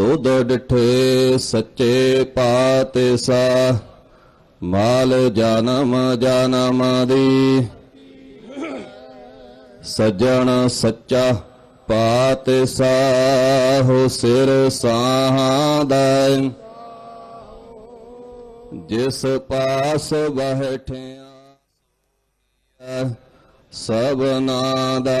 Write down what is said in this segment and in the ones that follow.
ਤੁਧ ਡਿਠੇ ਸੱਚੇ ਪਾਤੇ ਸਾ ਮਾਲ ਜਨਮ ਜਨਮ ਦੀ। ਸਜਣ ਸੱਚਾ ਪਾਤ ਸਾਹੋ ਸਿਰ ਸਾਹਾਦਾ ਜਿਸ ਪਾਸ ਬਹਿਠਿਆ ਸਭਨਾ ਦਾ।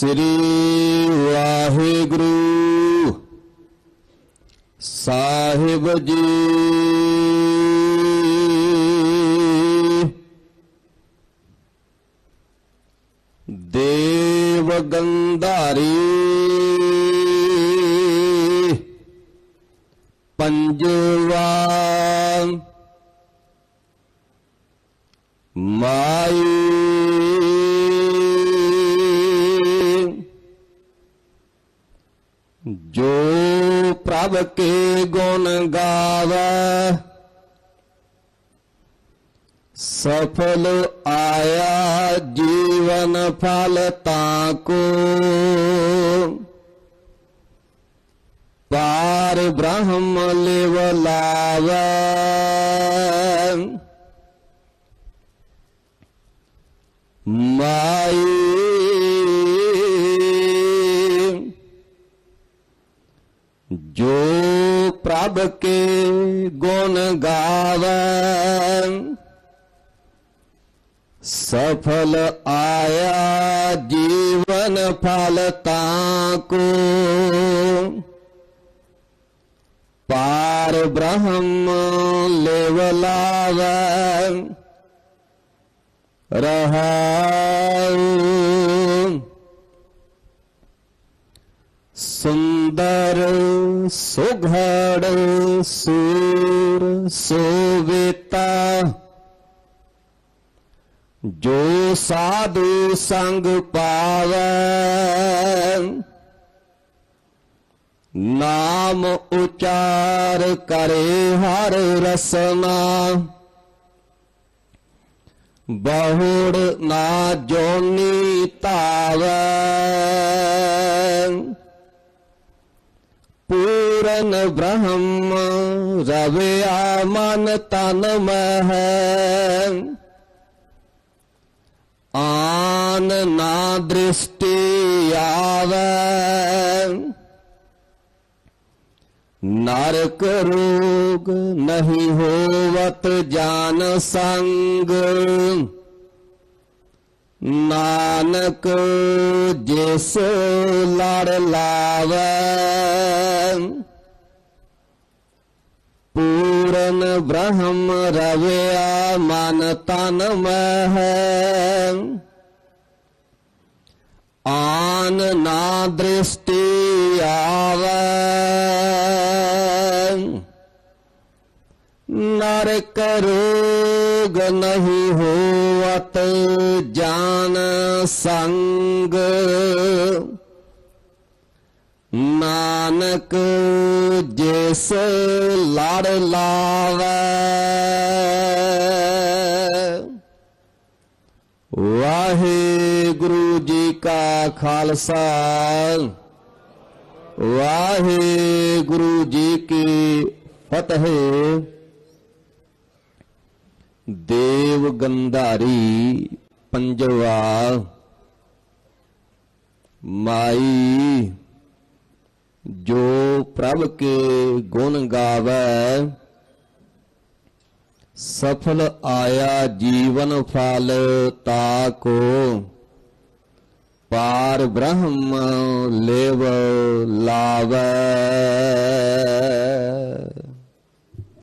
ਸ੍ਰੀ ਵਾਹਿਗੁਰੂ। ਸਾਹਿਬ ਜੀ। ਦੇਵ ਗੰਧਾਰੀ। ਪੰਜਵਾ ਪ੍ਰਭ ਕੇ ਗੁਣ ਗਾਵੇ। ਸਫਲ ਆਇਆ ਜੀਵਨ ਫਲ ਤਾਕੋ ਪਾਰ ਬ੍ਰਹਮ ਲਿਵ ਲਾਵੇ। ਮਾਈ ਪ੍ਰਭ ਕੇ ਗੁਣ ਗਾਵੇ। ਸਫਲ ਆਇਆ ਜੀਵਨ ਫਲ ਤਾਕੋ ਪਾਰ ਬ੍ਰਹਮ ਲਿਵ ਲਾਵੇ। ਰਹਾਉ ਸੁਘੜ ਸੂਰ ਸੋਵੇਤਾ। ਜੋ ਸਾਧੂ ਸੰਗ ਪਾਵੇ, ਨਾਮ ਉਚਾਰ ਕਰੇ ਹਰ ਰਸਨਾ। ਬਹੁੜ ਨਾ ਜੋਨੀ ਧਾਵੈ। ਪੂਰਨ ਬ੍ਰਹਮ ਰਵਿਆ ਮਨ ਤਨ ਮਹਿ। ਆਨ ਨਾ ਦ੍ਰਿਸ਼ਟੀ ਆਵੈ। ਨਰਕ ਰੋਗ ਨਹੀਂ ਹੋਵਤ ਜਾਨ ਸੰਗ। ਨਾਨਕ ਜਿਸ ਲੜ ਲਾਵੇ। ਬ੍ਰਹਮ ਰਵਿਆ ਮਨ ਤਨ ਮਹਿ। ਆਨ ਨਾ ਦ੍ਰਿਸ਼ਟੀ ਆਵੇ। ਨਰਕ ਰੋਗ ਨਹੀਂ ਹੋਵਤ ਜਾਨ ਸੰਗ। ਨਾਨਕ ਜਿਸ ਲੜ ਲਾਵੇ। ਵਾਹਿਗੁਰੂ ਜੀ ਕਾ ਖਾਲਸਾ। ਵਾਹਿਗੁਰੂ ਜੀ ਕੀ ਫਤਿਹ। ਦੇਵ ਗੰਧਾਰੀ ਪੰਜਵਾ। ਮਾਈ ਜੋ ਪ੍ਰਭ ਕੇ ਗੁਣ ਗਾਵੇ ਸਫਲ ਆਇਆ ਜੀਵਨ ਫਲ ਤਾਕੋ ਪਾਰ ਬ੍ਰਹਮ ਲੇਵ ਲਾਵੇ।